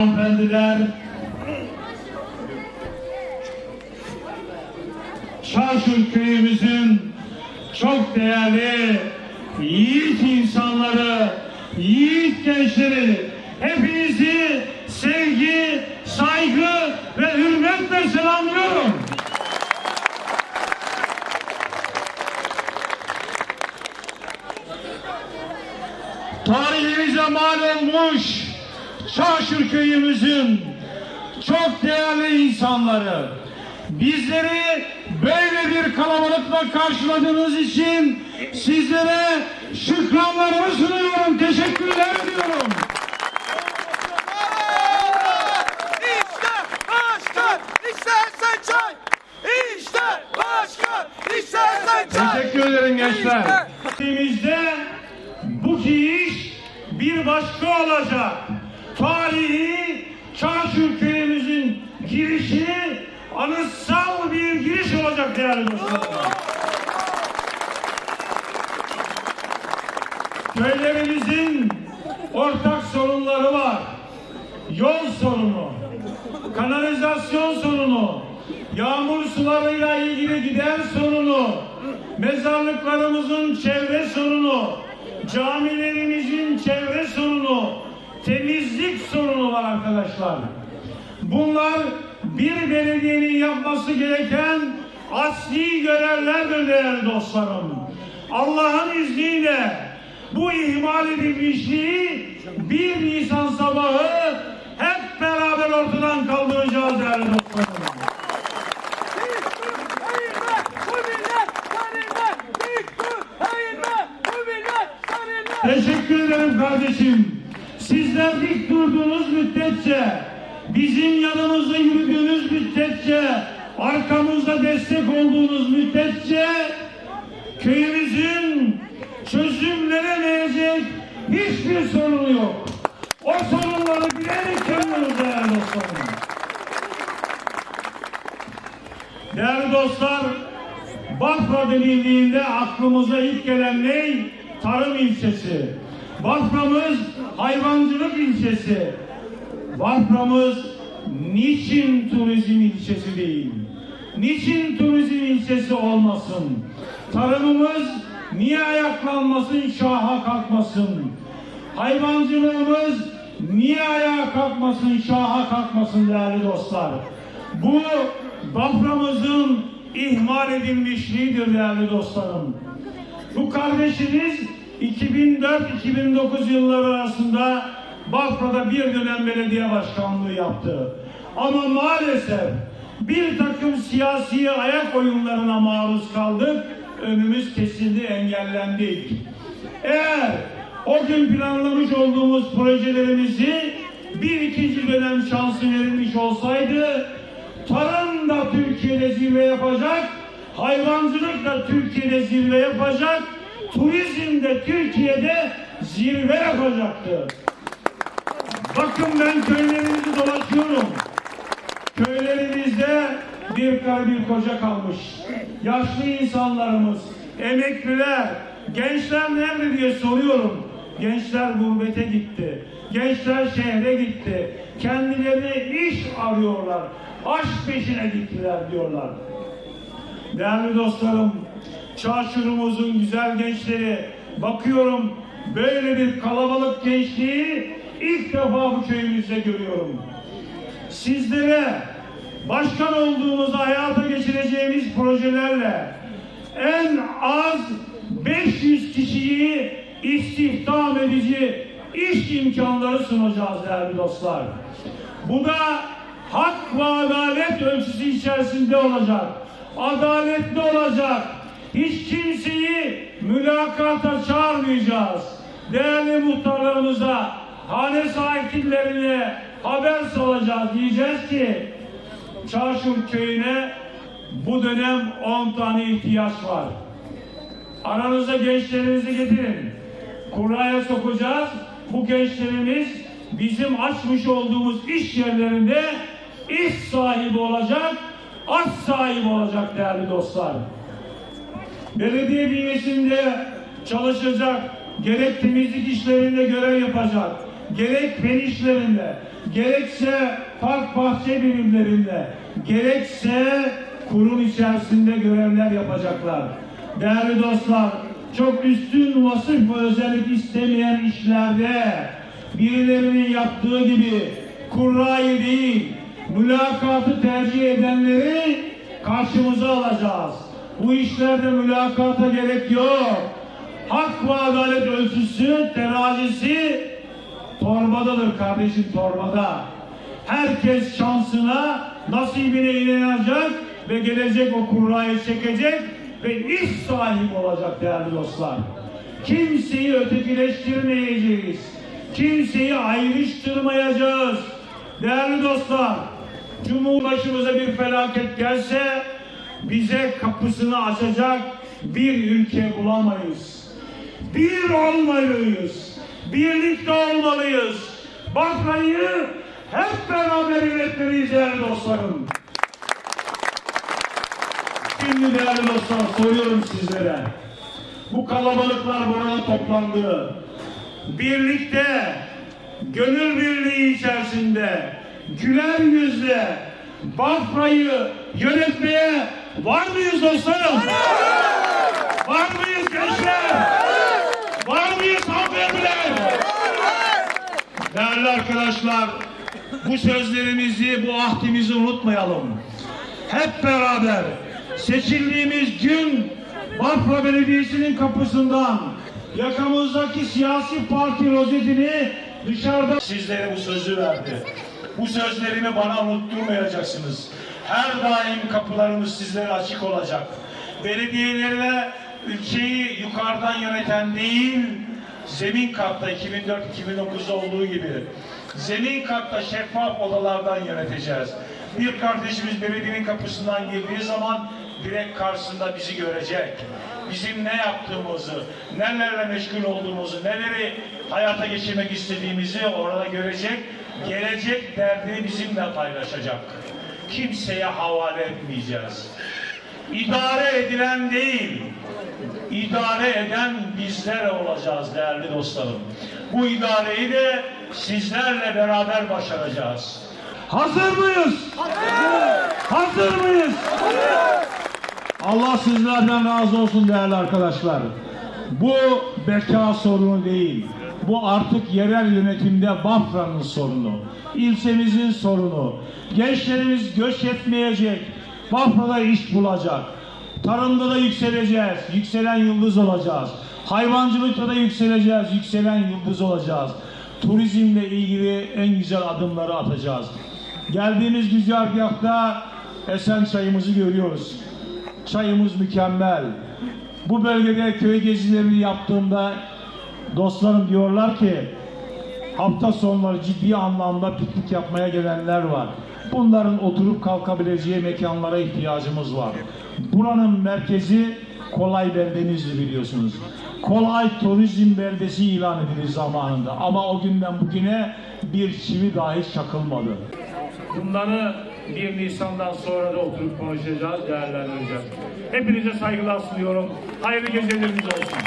hanımefendiler, Çarşur köyümüzün çok değerli yiğit insanları, yiğit gençleri, hepinizi sevgi, saygı ve hürmetle selamlıyorum. tarihimize mal olmuş Çarşır köyümüzün çok değerli insanları bizleri böyle bir kalabalıkla karşıladığınız için sizlere şükranlarımı sunuyorum. Teşekkürler ediyorum. İşte başkan, işte Sençay. İşte başkan, işte Sençay. Teşekkür ederim gençler. Ülkemizde bu iş bir başka olacak. Çarşır köyümüzün girişi anıtsal bir giriş olacak değerli dostlar. Köylerimizin ortak sorunları var. Yol sorunu, kanalizasyon sorunu, yağmur sularıyla ilgili gider sorunu, mezarlıklarımızın çevre sorunu, camilerimizin çevre sorunu, temizlik sorunu var arkadaşlar. Bunlar bir belediyenin yapması gereken asli görevlerdir değerli dostlarım. Allah'ın izniyle bu ihmal edilmişliği 1 Nisan sabahı hep beraber ortadan kaldıracağız değerli dostlarım. Teşekkür ederim kardeşim. Sizler dik durduğunuz müddetçe, bizim yanımızda yürüdüğünüz müddetçe, arkamızda destek olduğunuz müddetçe, köyümüzün çözümlenemeyecek hiçbir sorunu yok. O sorunları bilerek çözüyoruz değerli dostlarım. Değerli dostlar, Bafra denildiğinde aklımıza ilk gelen ne? Tarım ilçesi. Bafra'mız hayvancılık ilçesi. Bafra'mız niçin turizm ilçesi değil? Niçin turizm ilçesi olmasın? Tarımımız niye ayaklanmasın, şaha kalkmasın? Hayvancılığımız niye ayağa kalkmasın, şaha kalkmasın değerli dostlar? Bu Bafra'mızın ihmal edilmişliğidir değerli dostlarım. Bu kardeşiniz 2004-2009 yılları arasında Bafra'da bir dönem belediye başkanlığı yaptı. Ama maalesef bir takım siyasi ayak oyunlarına maruz kaldık. Önümüz kesildi, engellendik. Eğer o gün planlamış olduğumuz projelerimizi bir ikinci dönem şansı verilmiş olsaydı tarım da Türkiye'de zirve yapacak, hayvancılık da Türkiye'de zirve yapacak, turizm de Türkiye'de zirve yapacaktı. Bakın ben köylerimizi dolaşıyorum. Köylerimizde bir kar bir koca kalmış. Yaşlı insanlarımız, emekliler, gençler nerede diye soruyorum. Gençler gurbete gitti. Gençler şehre gitti. Kendilerine iş arıyorlar. Aşk peşine gittiler diyorlar. Değerli dostlarım, çarşırımızın güzel gençleri, bakıyorum böyle bir kalabalık gençliği ilk defa bu köyümüzde görüyorum. Sizlere başkan olduğumuzda hayata geçireceğimiz projelerle en az 500 kişiyi istihdam edici iş imkanları sunacağız değerli dostlar. Bu da hak ve adalet ölçüsü içerisinde olacak. Adaletli olacak. Hiç kimseyi mülakata çağırmayacağız. Değerli muhtarlarımıza, hane sakinlerine haber salacağız. Diyeceğiz ki Çarşur köyüne bu dönem 10 tane ihtiyaç var. Aranıza gençlerinizi getirin. Kuraya sokacağız. Bu gençlerimiz bizim açmış olduğumuz iş yerlerinde iş sahibi olacak, aş sahibi olacak değerli dostlar. Belediye bünyesinde çalışacak, gerek temizlik işlerinde görev yapacak, gerek fen işlerinde, gerekse park bahçe birimlerinde, gerekse kurum içerisinde görevler yapacaklar. Değerli dostlar, çok üstün vasıf ve özellik istemeyen işlerde birilerinin yaptığı gibi kurrayı değil, mülakatı tercih edenleri karşımıza alacağız. Bu işlerde mülakata gerek yok. Hak ve adalet ölçüsü, terazisi torbadadır kardeşim torbada. Herkes şansına, nasibine inanacak ve gelecek o kurrayı çekecek ve iş sahibi olacak değerli dostlar. Kimseyi ötekileştirmeyeceğiz. Kimseyi ayrıştırmayacağız. Değerli dostlar, Cumhurbaşımıza bir felaket gelse bize kapısını açacak bir ülke bulamayız. Bir olmalıyız. Birlikte olmalıyız. Bafra'yı hep beraber yönetmeliyiz değerli dostlarım. Şimdi değerli dostlar soruyorum sizlere. Bu kalabalıklar burada toplandı. Birlikte, gönül birliği içerisinde, güler yüzle Bafra'yı yönetmeye var mıyız dostlarım? Var mıyız gençler? Var mıyız hanımefendiler? Değerli arkadaşlar, bu sözlerimizi, bu ahdimizi unutmayalım. Hep beraber seçildiğimiz gün Bafra Belediyesi'nin kapısından yakamızdaki siyasi parti rozetini dışarıda sizlere bu sözü verdi. Bu sözlerimi bana unutturmayacaksınız. Her daim kapılarımız sizlere açık olacak. Belediyelerle ülkeyi yukarıdan yöneten değil, zemin katta 2004-2009'da olduğu gibi zemin katta şeffaf odalardan yöneteceğiz. Bir kardeşimiz belediyenin kapısından girdiği zaman direkt karşısında bizi görecek. Bizim ne yaptığımızı, nelerle meşgul olduğumuzu, neleri hayata geçirmek istediğimizi orada görecek. Gelecek derdini bizimle paylaşacak. Kimseye havale etmeyeceğiz. İdare edilen değil, idare eden bizler olacağız değerli dostlarım. Bu idareyi de sizlerle beraber başaracağız. Hazır mıyız? Hazır mıyız? Allah sizlerden razı olsun değerli arkadaşlar. Bu beka sorunu değil. Bu artık yerel yönetimde Bafra'nın sorunu. İlçemizin sorunu. Gençlerimiz göç etmeyecek. Bafra'da iş bulacak. Tarımda da yükseleceğiz. Yükselen yıldız olacağız. Hayvancılıkta da yükseleceğiz. Yükselen yıldız olacağız. Turizmle ilgili en güzel adımları atacağız. Geldiğimiz güzergahta Esen çayımızı görüyoruz. Çayımız mükemmel. Bu bölgede köy gezilerini yaptığımda dostlarım diyorlar ki hafta sonları ciddi anlamda piknik yapmaya gelenler var. Bunların oturup kalkabileceği mekanlara ihtiyacımız var. Buranın merkezi Kolay Bendenizli biliyorsunuz. Kolay Turizm Beldesi ilan edildi zamanında ama o günden bugüne bir çivi dahi çakılmadı. Bunları 1 Nisan'dan sonra da oturup konuşacağız, değerlendireceğiz. Hepinize saygılar sunuyorum. Hayırlı geceleriniz olsun.